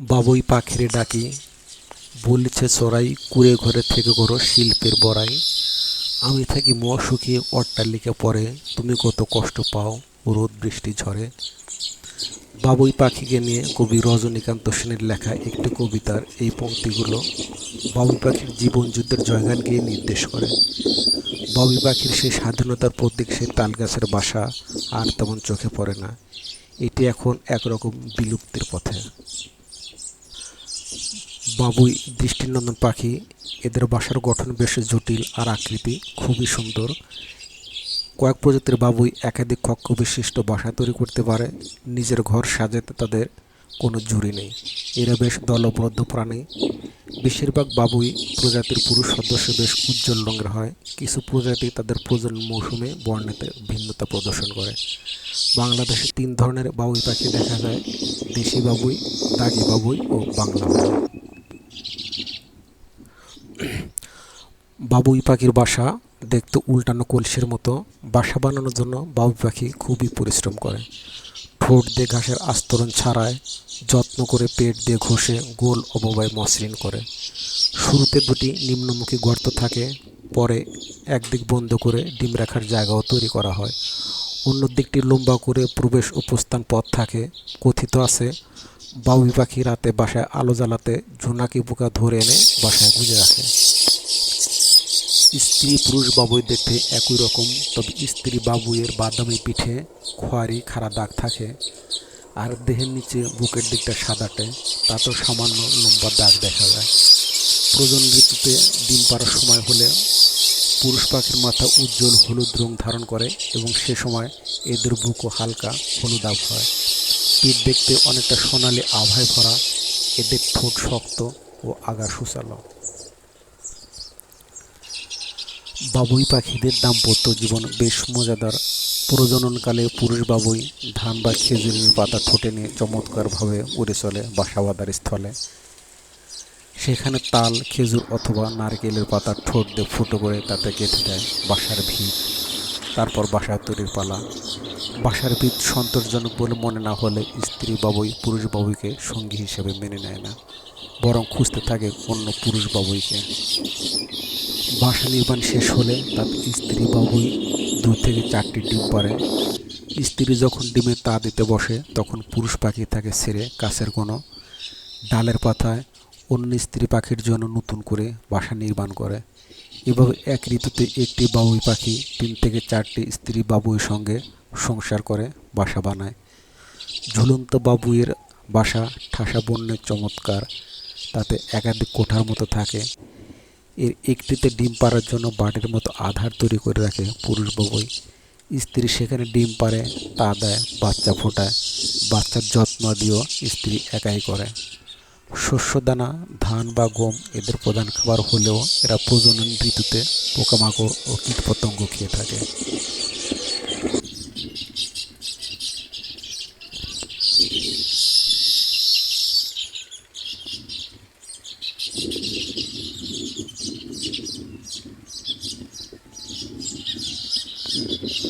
বাবুই পাখিরে ডাকি, বলিছে চড়াই কুড়ে ঘরে থেকে করো শিল্পের বড়াই। আমি থাকি মোয়া শুকিয়ে অট্টালিকা পরে তুমি কত কষ্ট পাও রোদ বৃষ্টি ঝরে বাবুই পাখিকে নিয়ে কবি রজনীকান্ত সেনের লেখা একটি কবিতার এই পংক্তিগুলো বাবুই পাখির জীবন যুদ্ধের জয়গানকে নির্দেশ করে। বাবুই পাখির সেই স্বাধীনতার প্রতীক সেই তালগাছের বাসা আর তেমন চোখে পড়ে না। এটি এখন একরকম বিলুপ্তির পথে। বাবুই দৃষ্টিনন্দন পাখি, এদের বাসার গঠন বেশ জটিল আর আকৃতি খুবই সুন্দর। কয়েক প্রজাতির বাবুই একাধিক কক্ষ বিশিষ্ট বাসা তৈরি করতে পারে। নিজের ঘর সাজাতে তাদের কোনো জুড়ি নেই। এরা বেশ দলবদ্ধ প্রাণী। বেশিরভাগ বাবুই প্রজাতির পুরুষ সদস্য বেশ উজ্জ্বল রঙের হয়। কিছু প্রজাতি তাদের প্রজনন মৌসুমে বর্ণেতে ভিন্নতা প্রদর্শন করে। বাংলাদেশে তিন ধরনের বাবুই পাখি দেখা যায়, দেশি বাবুই, দাগি বাবুই ও বাংলা বাবুই। বাবুই পাখির বাসা দেখতে উল্টানো কলসির মতো। বাসা বানানোর জন্য বাবুই পাখি খুবই পরিশ্রম করে। ঠোঁট দিয়ে ঘাসের আস্তরণ ছাড়ায় যত্ন করে পেট দিয়ে ঘষে গোল অববায় মসৃণ করে। শুরুতে দুটি নিম্নমুখী গর্ত থাকে, পরে একদিক বন্ধ করে ডিম রাখার জায়গাও তৈরি করা হয়। অন্য দিকটি লম্বা করে প্রবেশ ও প্রস্থান পথ থাকে, কথিত আছে বাবুই পাখি রাতে বাসায় আলো জ্বালাতে ঝোনাকি পোকা ধরে এনে বাসায় গুঁজে রাখে। স্ত্রী পুরুষ বাবুই দেখতে একই রকম, তবে স্ত্রী বাবুইয়ের বাদামি পিঠে খোয়ারি খাড়া দাগ থাকে আর দেহের নিচে বুকের দিকটা সাদাটে তাতেও সামান্য লম্বা দাগ দেখা যায়। প্রজন ঋতুতে ডিম পাড়ার সময় হলে পুরুষ পাখির মাথা উজ্জ্বল হলুদ রং ধারণ করে এবং সে সময় এদের বুকও হালকা হলুদ আভ হয়। পিঠ দেখতে অনেকটা সোনালি আভায় ভরা, এদের ঠোঁট শক্ত ও আগা সুচালো। বাবুই পাখিদের দাম্পত্য জীবন বেশ মজাদার। প্রজননকালে পুরুষ বাবুই ধান বা খেজুরের পাতা ঠোঁটে নিয়ে চমৎকারভাবে উড়ে চলে বাসা বাঁধার স্থলে। সেখানে তাল, খেজুর অথবা নারকেলের পাতা ঠোঁট দিয়ে ফুটো করে তাতে গেঁথে দেয় বাসার ভিত। তারপর বাসা তৈরির পালা। বাসার ভিত সন্তোষজনক বলে মনে না হলে স্ত্রী বাবুই পুরুষ বাবুইকে সঙ্গী হিসেবে মেনে নেয় না, বরং খুঁজতে থাকে অন্য পুরুষ বাবুইকে। বাসা নির্মাণ শেষ হলে তার স্ত্রী বাবুই দু থেকে চারটি ডিম পারে স্ত্রী যখন ডিমে তা দিতে বসে, তখন পুরুষ পাখি তাকে ছেড়ে কাছের কোনো ডালের পাতায় অন্য স্ত্রী পাখির জন্য নতুন করে বাসা নির্মাণ করে। এভাবে এক ঋতুতে একটি বাবুই পাখি তিন থেকে চারটি স্ত্রী বাবুইয়ের সঙ্গে সংসার করে, বাসা বানায়। ঝুলন্ত বাবুইয়ের বাসা ঠাসা বন্যের চমৎকার, তাতে একাধিক কোঠার মতো থাকে। এর একটিতে ডিম পাড়ার জন্য বাটির মতো আধার তৈরি করে রাখে পুরুষ বাবুই স্ত্রী সেখানে ডিম পারে তা দেয়, বাচ্চা ফোটায়, বাচ্চার যত্ন দিয়েও স্ত্রী একাই করে। শস্য দানা ধান বা গম এদের প্রধান খাবার হলেও এরা প্রজনন ঋতুতে পোকামাকড় ও কীটপতঙ্গ খেয়ে থাকে।